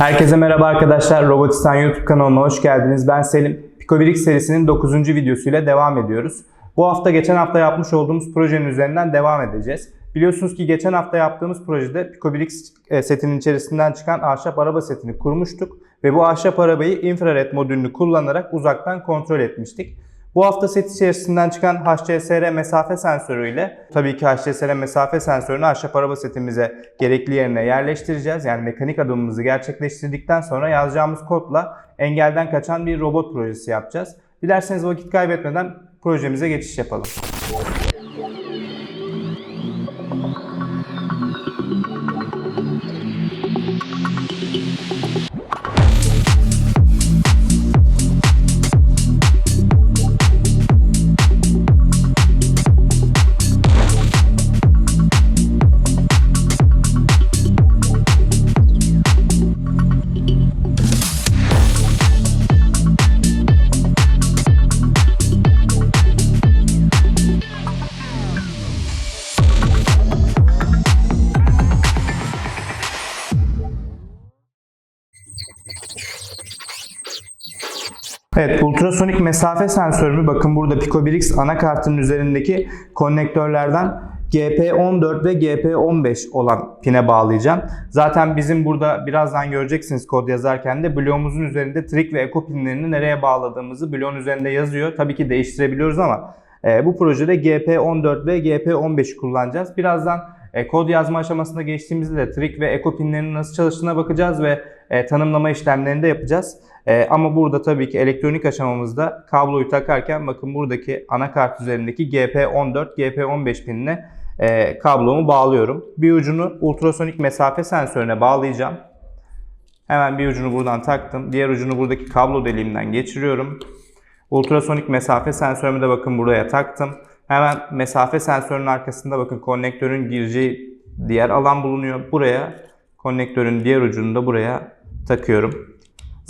Herkese merhaba arkadaşlar. Robotistan YouTube kanalıma hoş geldiniz. Ben Selim. Picobrix serisinin 9. videosuyla devam ediyoruz. Bu hafta geçen hafta yapmış olduğumuz projenin üzerinden devam edeceğiz. Biliyorsunuz ki geçen hafta yaptığımız projede Picobrix e, setinin içerisinden çıkan ahşap araba setini kurmuştuk. Ve bu ahşap arabayı infrared modülünü kullanarak uzaktan kontrol etmiştik. Bu hafta set içerisinden çıkan HCSR mesafe sensörüyle tabii ki HCSR mesafe sensörünü ahşap araba setimize gerekli yerine yerleştireceğiz. Yani mekanik adımımızı gerçekleştirdikten sonra yazacağımız kodla engelden kaçan bir robot projesi yapacağız. Dilerseniz vakit kaybetmeden projemize geçiş yapalım. Ultrasonik mesafe sensörümü bakın burada Picobrix anakartının üzerindeki konnektörlerden GP14 ve GP15 olan pine bağlayacağım. Zaten bizim burada birazdan göreceksiniz kod yazarken de bloğumuzun üzerinde trik ve eko pinlerini nereye bağladığımızı bloğun üzerinde yazıyor. Tabii ki değiştirebiliyoruz ama e, bu projede GP14 ve GP15 kullanacağız. Birazdan e, kod yazma aşamasına geçtiğimizde de trik ve eko pinlerinin nasıl çalıştığına bakacağız ve e, tanımlama işlemlerini de yapacağız. E, ama burada tabii ki elektronik aşamamızda kabloyu takarken bakın buradaki anakart üzerindeki GP14, GP15 pinine e, kablomu bağlıyorum. Bir ucunu ultrasonik mesafe sensörüne bağlayacağım. Hemen bir ucunu buradan taktım. Diğer ucunu buradaki kablo deliğimden geçiriyorum. Ultrasonik mesafe sensörümü de bakın buraya taktım. Hemen mesafe sensörünün arkasında bakın konnektörün gireceği diğer alan bulunuyor. Buraya konnektörün diğer ucunu da buraya takıyorum.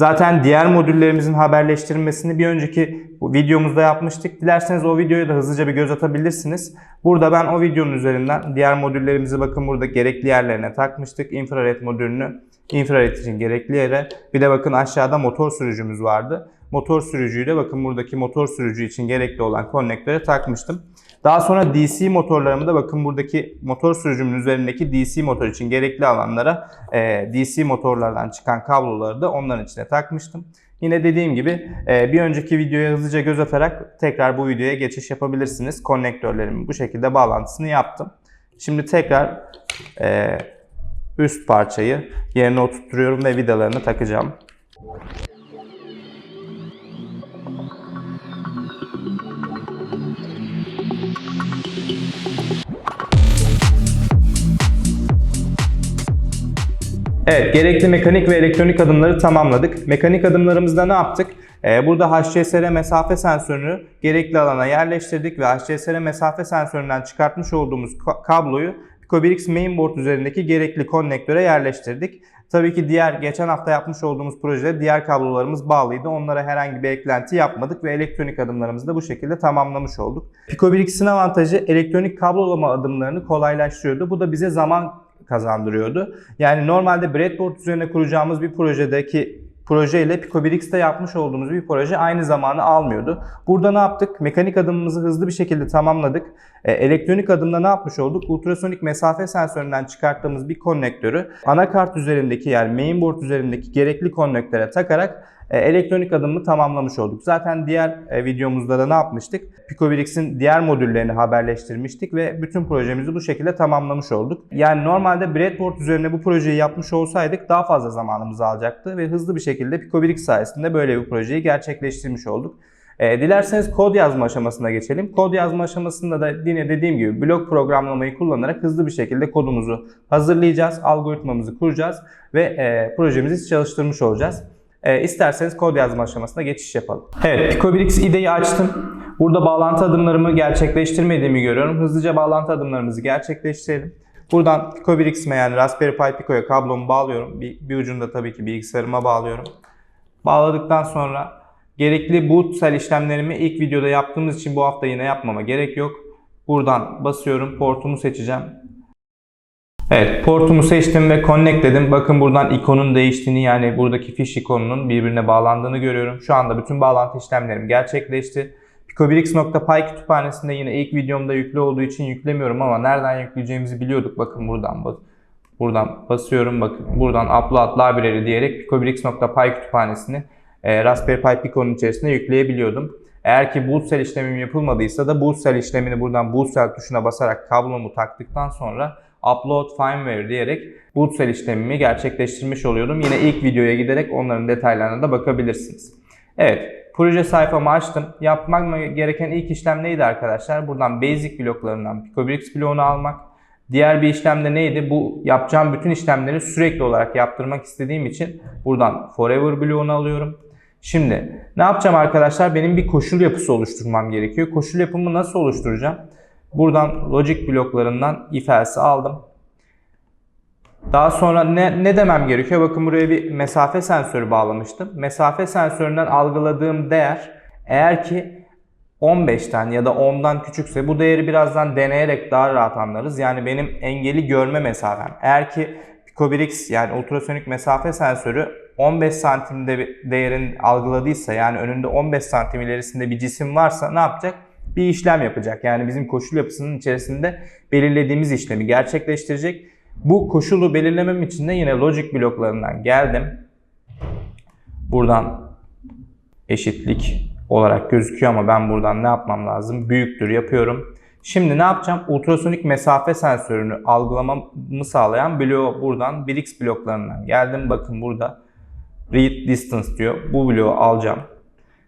Zaten diğer modüllerimizin haberleştirilmesini bir önceki videomuzda yapmıştık. Dilerseniz o videoya da hızlıca bir göz atabilirsiniz. Burada ben o videonun üzerinden diğer modüllerimizi bakın burada gerekli yerlerine takmıştık. Infrared modülünü infrared için gerekli yere. Bir de bakın aşağıda motor sürücümüz vardı. Motor sürücüyü de bakın buradaki motor sürücü için gerekli olan konnektöre takmıştım. Daha sonra DC motorlarımı da bakın buradaki motor sürücümün üzerindeki DC motor için gerekli alanlara e, DC motorlardan çıkan kabloları da onların içine takmıştım. Yine dediğim gibi e, bir önceki videoya hızlıca göz atarak tekrar bu videoya geçiş yapabilirsiniz. Konnektörlerimin bu şekilde bağlantısını yaptım. Şimdi tekrar e, üst parçayı yerine oturtuyorum ve vidalarını takacağım. Evet, gerekli mekanik ve elektronik adımları tamamladık. Mekanik adımlarımızda ne yaptık? Ee, burada HCSR mesafe sensörünü gerekli alana yerleştirdik ve HCSR mesafe sensöründen çıkartmış olduğumuz ka- kabloyu Picobrix mainboard üzerindeki gerekli konnektöre yerleştirdik. Tabii ki diğer geçen hafta yapmış olduğumuz projede diğer kablolarımız bağlıydı. Onlara herhangi bir eklenti yapmadık ve elektronik adımlarımızı da bu şekilde tamamlamış olduk. Picobrix'in avantajı elektronik kablolama adımlarını kolaylaştırıyordu. Bu da bize zaman kazandırıyordu. Yani normalde breadboard üzerine kuracağımız bir projedeki projeyle Picobrix'te yapmış olduğumuz bir proje aynı zamanı almıyordu. Burada ne yaptık? Mekanik adımımızı hızlı bir şekilde tamamladık. E, elektronik adımda ne yapmış olduk? Ultrasonik mesafe sensöründen çıkarttığımız bir konnektörü anakart üzerindeki yani mainboard üzerindeki gerekli konnektöre takarak e, elektronik adımı tamamlamış olduk. Zaten diğer e, videomuzda da ne yapmıştık? Picobrix'in diğer modüllerini haberleştirmiştik ve bütün projemizi bu şekilde tamamlamış olduk. Yani normalde breadboard üzerine bu projeyi yapmış olsaydık daha fazla zamanımızı alacaktı ve hızlı bir şekilde Picobrix sayesinde böyle bir projeyi gerçekleştirmiş olduk. E, dilerseniz kod yazma aşamasına geçelim. Kod yazma aşamasında da yine dediğim gibi blok programlamayı kullanarak hızlı bir şekilde kodumuzu hazırlayacağız, algoritmamızı kuracağız ve e, projemizi çalıştırmış olacağız. E, isterseniz kod yazma aşamasına geçiş yapalım. Evet, Picobrix IDE'yi açtım. Burada bağlantı adımlarımı gerçekleştirmediğimi görüyorum. Hızlıca bağlantı adımlarımızı gerçekleştirelim. Buradan Picobrix'ime yani Raspberry Pi Pico'ya kablomu bağlıyorum. Bir, bir ucunu da tabii ki bilgisayarıma bağlıyorum. Bağladıktan sonra gerekli bootsel işlemlerimi ilk videoda yaptığımız için bu hafta yine yapmama gerek yok. Buradan basıyorum, portumu seçeceğim. Evet portumu seçtim ve connect dedim. Bakın buradan ikonun değiştiğini yani buradaki fiş ikonunun birbirine bağlandığını görüyorum. Şu anda bütün bağlantı işlemlerim gerçekleşti. Picobirix.py kütüphanesinde yine ilk videomda yüklü olduğu için yüklemiyorum ama nereden yükleyeceğimizi biliyorduk. Bakın buradan. Buradan basıyorum bakın. Buradan upload library diyerek picobirix.py kütüphanesini e, Raspberry Pi Pico'nun içerisine yükleyebiliyordum. Eğer ki boot cell işlemim yapılmadıysa da boot cell işlemini buradan boot cell tuşuna basarak kablomu taktıktan sonra upload firmware diyerek boot cell işlemimi gerçekleştirmiş oluyordum. Yine ilk videoya giderek onların detaylarına da bakabilirsiniz. Evet, proje sayfamı açtım. Yapmam gereken ilk işlem neydi arkadaşlar? Buradan basic bloklarından Picobirix bloğunu almak. Diğer bir işlem de neydi? Bu yapacağım bütün işlemleri sürekli olarak yaptırmak istediğim için buradan forever bloğunu alıyorum. Şimdi ne yapacağım arkadaşlar? Benim bir koşul yapısı oluşturmam gerekiyor. Koşul yapımı nasıl oluşturacağım? Buradan logic bloklarından if else aldım. Daha sonra ne, ne demem gerekiyor? Bakın buraya bir mesafe sensörü bağlamıştım. Mesafe sensöründen algıladığım değer eğer ki 15'ten ya da 10'dan küçükse bu değeri birazdan deneyerek daha rahat anlarız. Yani benim engeli görme mesafem. Eğer ki Picobirix yani ultrasonik mesafe sensörü 15 santimde bir değerin algıladıysa yani önünde 15 santim ilerisinde bir cisim varsa ne yapacak? Bir işlem yapacak. Yani bizim koşul yapısının içerisinde belirlediğimiz işlemi gerçekleştirecek. Bu koşulu belirlemem için de yine logic bloklarından geldim. Buradan eşitlik olarak gözüküyor ama ben buradan ne yapmam lazım? Büyüktür yapıyorum. Şimdi ne yapacağım? Ultrasonik mesafe sensörünü algılamamı sağlayan bloğu buradan 1x bloklarından geldim. Bakın burada read distance diyor. Bu bloğu alacağım.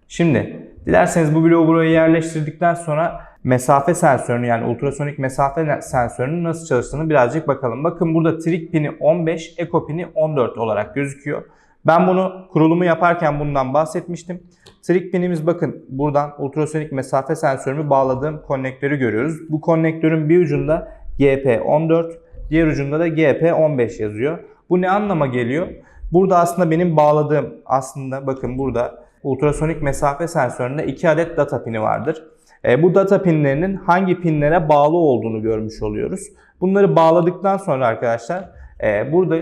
Şimdi dilerseniz bu bloğu buraya yerleştirdikten sonra mesafe sensörünü yani ultrasonik mesafe sensörünün nasıl çalıştığını birazcık bakalım. Bakın burada trig pini 15, eko pini 14 olarak gözüküyor. Ben bunu kurulumu yaparken bundan bahsetmiştim. Trig pinimiz bakın buradan ultrasonik mesafe sensörümü bağladığım konnektörü görüyoruz. Bu konnektörün bir ucunda GP14, diğer ucunda da GP15 yazıyor. Bu ne anlama geliyor? Burada aslında benim bağladığım aslında bakın burada ultrasonik mesafe sensöründe 2 adet data pini vardır. E, bu data pinlerinin hangi pinlere bağlı olduğunu görmüş oluyoruz. Bunları bağladıktan sonra arkadaşlar e, burada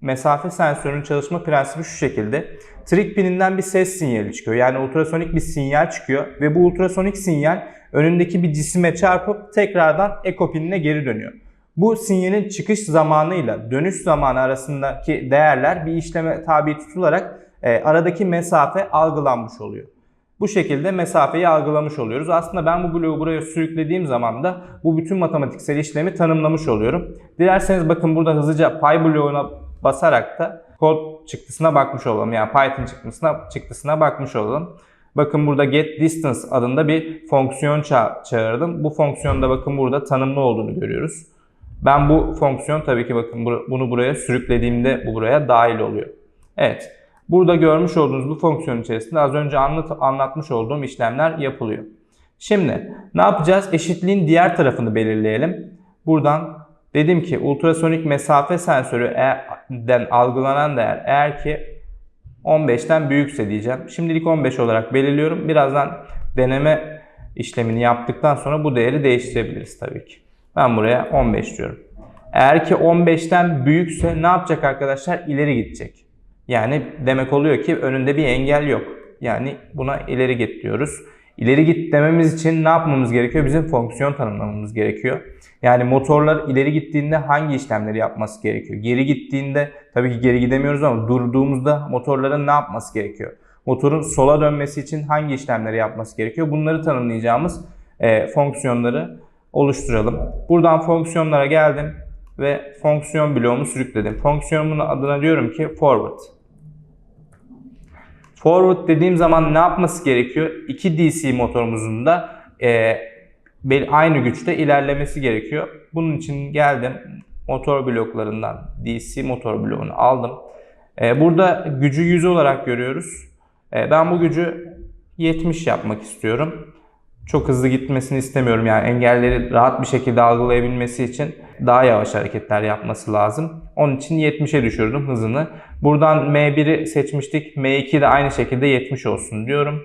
mesafe sensörünün çalışma prensibi şu şekilde. Trig pininden bir ses sinyali çıkıyor. Yani ultrasonik bir sinyal çıkıyor ve bu ultrasonik sinyal önündeki bir cisime çarpıp tekrardan eko pinine geri dönüyor. Bu sinyalin çıkış zamanıyla dönüş zamanı arasındaki değerler bir işleme tabi tutularak e, aradaki mesafe algılanmış oluyor. Bu şekilde mesafeyi algılamış oluyoruz. Aslında ben bu bloğu buraya sürüklediğim zaman da bu bütün matematiksel işlemi tanımlamış oluyorum. Dilerseniz bakın burada hızlıca py bloğuna basarak da kod çıktısına bakmış olalım. Yani Python çıktısına, çıktısına bakmış olalım. Bakın burada get distance adında bir fonksiyon ça- çağırdım. Bu fonksiyonda bakın burada tanımlı olduğunu görüyoruz. Ben bu fonksiyon tabii ki bakın bunu buraya sürüklediğimde bu buraya dahil oluyor. Evet. Burada görmüş olduğunuz bu fonksiyon içerisinde az önce anlat, anlatmış olduğum işlemler yapılıyor. Şimdi ne yapacağız? Eşitliğin diğer tarafını belirleyelim. Buradan dedim ki ultrasonik mesafe sensörüden algılanan değer eğer ki 15'ten büyükse diyeceğim. Şimdilik 15 olarak belirliyorum. Birazdan deneme işlemini yaptıktan sonra bu değeri değiştirebiliriz tabii ki. Ben buraya 15 diyorum. Eğer ki 15'ten büyükse ne yapacak arkadaşlar? İleri gidecek. Yani demek oluyor ki önünde bir engel yok. Yani buna ileri git diyoruz. İleri git dememiz için ne yapmamız gerekiyor? Bizim fonksiyon tanımlamamız gerekiyor. Yani motorlar ileri gittiğinde hangi işlemleri yapması gerekiyor? Geri gittiğinde tabii ki geri gidemiyoruz ama durduğumuzda motorların ne yapması gerekiyor? Motorun sola dönmesi için hangi işlemleri yapması gerekiyor? Bunları tanımlayacağımız e, fonksiyonları oluşturalım. Buradan fonksiyonlara geldim ve fonksiyon bloğumu sürükledim. Fonksiyonumun adına diyorum ki forward. Forward dediğim zaman ne yapması gerekiyor? İki DC motorumuzun da e, aynı güçte ilerlemesi gerekiyor. Bunun için geldim motor bloklarından DC motor bloğunu aldım. E, burada gücü 100 olarak görüyoruz. E, ben bu gücü 70 yapmak istiyorum çok hızlı gitmesini istemiyorum. Yani engelleri rahat bir şekilde algılayabilmesi için daha yavaş hareketler yapması lazım. Onun için 70'e düşürdüm hızını. Buradan M1'i seçmiştik. M2 de aynı şekilde 70 olsun diyorum.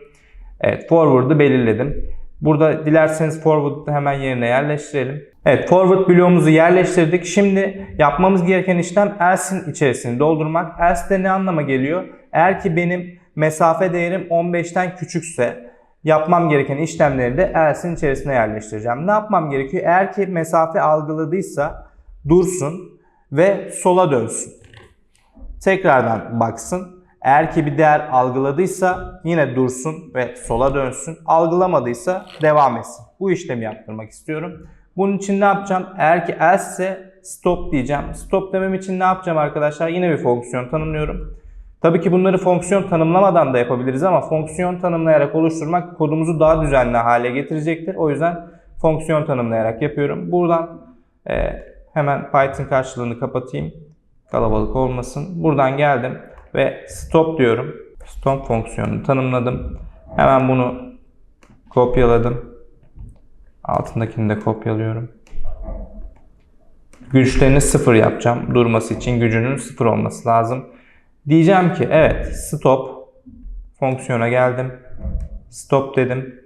Evet forward'ı belirledim. Burada dilerseniz forward'ı hemen yerine yerleştirelim. Evet forward bloğumuzu yerleştirdik. Şimdi yapmamız gereken işlem else'in içerisini doldurmak. Else de ne anlama geliyor? Eğer ki benim mesafe değerim 15'ten küçükse yapmam gereken işlemleri de else'in içerisine yerleştireceğim. Ne yapmam gerekiyor? Eğer ki mesafe algıladıysa dursun ve sola dönsün. Tekrardan baksın. Eğer ki bir değer algıladıysa yine dursun ve sola dönsün. Algılamadıysa devam etsin. Bu işlemi yaptırmak istiyorum. Bunun için ne yapacağım? Eğer ki else stop diyeceğim. Stop demem için ne yapacağım arkadaşlar? Yine bir fonksiyon tanımlıyorum. Tabii ki bunları fonksiyon tanımlamadan da yapabiliriz ama fonksiyon tanımlayarak oluşturmak kodumuzu daha düzenli hale getirecektir. O yüzden fonksiyon tanımlayarak yapıyorum. Buradan e, hemen Python karşılığını kapatayım. Kalabalık olmasın. Buradan geldim ve stop diyorum. Stop fonksiyonunu tanımladım. Hemen bunu kopyaladım. Altındakini de kopyalıyorum. Güçlerini sıfır yapacağım. Durması için gücünün sıfır olması lazım. Diyeceğim ki evet stop fonksiyona geldim. Stop dedim.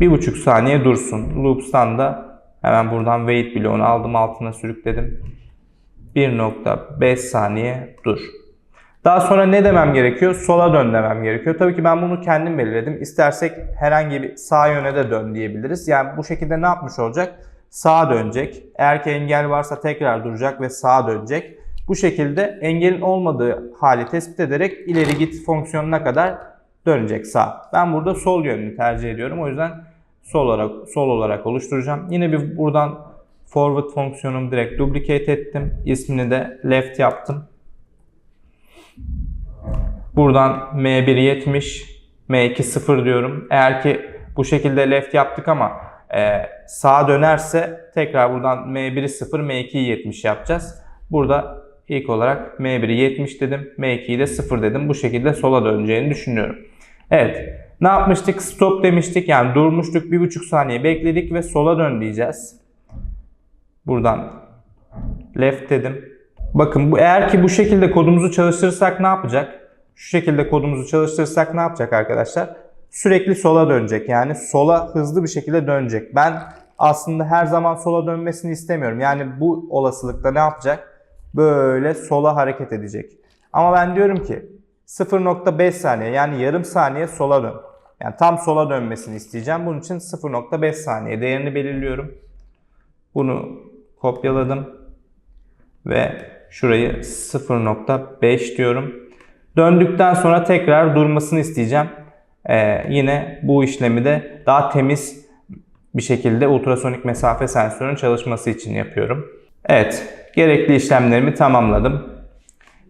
Bir buçuk saniye dursun. Loops'tan da hemen buradan wait bloğunu aldım altına sürükledim. 1.5 saniye dur. Daha sonra ne demem gerekiyor? Sola dön demem gerekiyor. Tabii ki ben bunu kendim belirledim. İstersek herhangi bir sağ yöne de dön diyebiliriz. Yani bu şekilde ne yapmış olacak? Sağa dönecek. Eğer ki engel varsa tekrar duracak ve sağa dönecek. Bu şekilde engelin olmadığı hali tespit ederek ileri git fonksiyonuna kadar dönecek sağ. Ben burada sol yönünü tercih ediyorum. O yüzden sol olarak sol olarak oluşturacağım. Yine bir buradan forward fonksiyonumu direkt duplicate ettim. İsmini de left yaptım. Buradan M1 70, M2 0 diyorum. Eğer ki bu şekilde left yaptık ama e, sağa dönerse tekrar buradan M1'i 0, M2'yi 70 yapacağız. Burada ilk olarak M1'i 70 dedim, M2'yi de 0 dedim. Bu şekilde sola döneceğini düşünüyorum. Evet. Ne yapmıştık? Stop demiştik. Yani durmuştuk. 1,5 saniye bekledik ve sola dön diyeceğiz. Buradan left dedim. Bakın bu eğer ki bu şekilde kodumuzu çalıştırırsak ne yapacak? Şu şekilde kodumuzu çalıştırırsak ne yapacak arkadaşlar? Sürekli sola dönecek. Yani sola hızlı bir şekilde dönecek. Ben aslında her zaman sola dönmesini istemiyorum. Yani bu olasılıkta ne yapacak? Böyle sola hareket edecek. Ama ben diyorum ki 0.5 saniye yani yarım saniye sola dön. Yani tam sola dönmesini isteyeceğim. Bunun için 0.5 saniye değerini belirliyorum. Bunu kopyaladım ve şurayı 0.5 diyorum. Döndükten sonra tekrar durmasını isteyeceğim. Ee, yine bu işlemi de daha temiz bir şekilde ultrasonik mesafe sensörünün çalışması için yapıyorum. Evet, gerekli işlemlerimi tamamladım.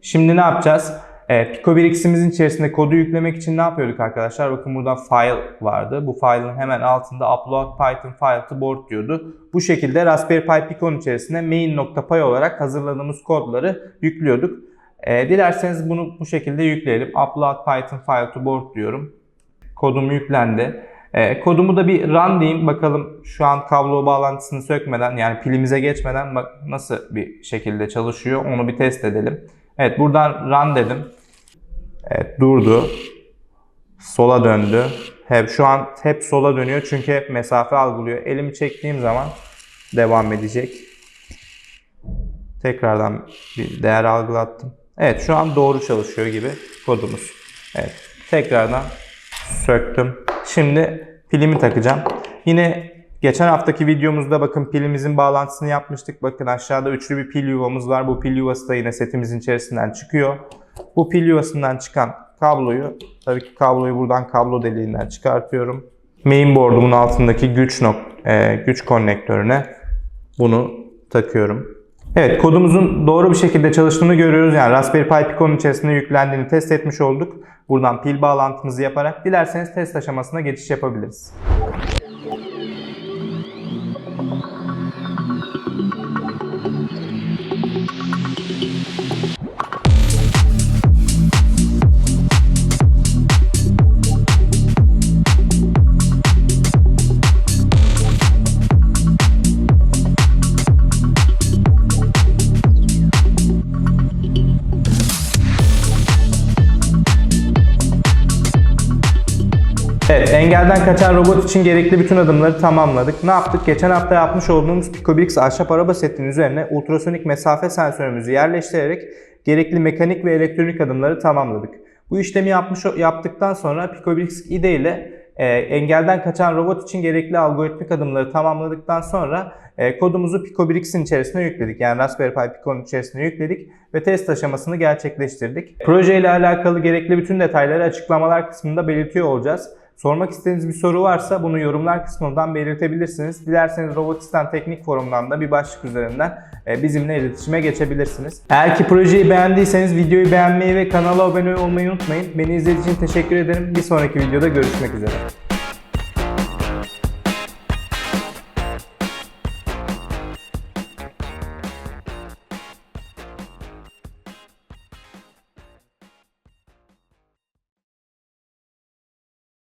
Şimdi ne yapacağız? E, Pico 1x'imizin içerisinde kodu yüklemek için ne yapıyorduk arkadaşlar? Bakın burada file vardı. Bu file'ın hemen altında upload python file to board diyordu. Bu şekilde Raspberry Pi Pico'nun içerisine main.py olarak hazırladığımız kodları yüklüyorduk. E, dilerseniz bunu bu şekilde yükleyelim. Upload python file to board diyorum. Kodum yüklendi. E, kodumu da bir run diyeyim. Bakalım şu an kablo bağlantısını sökmeden yani pilimize geçmeden bak nasıl bir şekilde çalışıyor onu bir test edelim. Evet buradan run dedim. Evet durdu. Sola döndü. Hep şu an hep sola dönüyor çünkü hep mesafe algılıyor. Elimi çektiğim zaman devam edecek. Tekrardan bir değer algılattım. Evet şu an doğru çalışıyor gibi kodumuz. Evet tekrardan söktüm. Şimdi pilimi takacağım. Yine geçen haftaki videomuzda bakın pilimizin bağlantısını yapmıştık. Bakın aşağıda üçlü bir pil yuvamız var. Bu pil yuvası da yine setimizin içerisinden çıkıyor. Bu pil yuvasından çıkan kabloyu, tabii ki kabloyu buradan kablo deliğinden çıkartıyorum. Mainboard'umun altındaki güç nok e, güç konnektörüne bunu takıyorum. Evet kodumuzun doğru bir şekilde çalıştığını görüyoruz. Yani Raspberry Pi Pico'nun içerisinde yüklendiğini test etmiş olduk. Buradan pil bağlantımızı yaparak dilerseniz test aşamasına geçiş yapabiliriz. Engelden kaçan robot için gerekli bütün adımları tamamladık. Ne yaptık? Geçen hafta yapmış olduğumuz Picobrix ahşap araba setinin üzerine ultrasonik mesafe sensörümüzü yerleştirerek gerekli mekanik ve elektronik adımları tamamladık. Bu işlemi yapmış yaptıktan sonra Picobrix IDE ile e, engelden kaçan robot için gerekli algoritmik adımları tamamladıktan sonra e, kodumuzu Picobrix'in içerisine yükledik. Yani Raspberry Pi Pico'nun içerisine yükledik ve test aşamasını gerçekleştirdik. Proje ile alakalı gerekli bütün detayları açıklamalar kısmında belirtiyor olacağız. Sormak istediğiniz bir soru varsa bunu yorumlar kısmından belirtebilirsiniz. Dilerseniz Robotistan Teknik Forum'dan da bir başlık üzerinden e, bizimle iletişime geçebilirsiniz. Eğer ki projeyi beğendiyseniz videoyu beğenmeyi ve kanala abone olmayı unutmayın. Beni izlediğiniz için teşekkür ederim. Bir sonraki videoda görüşmek üzere.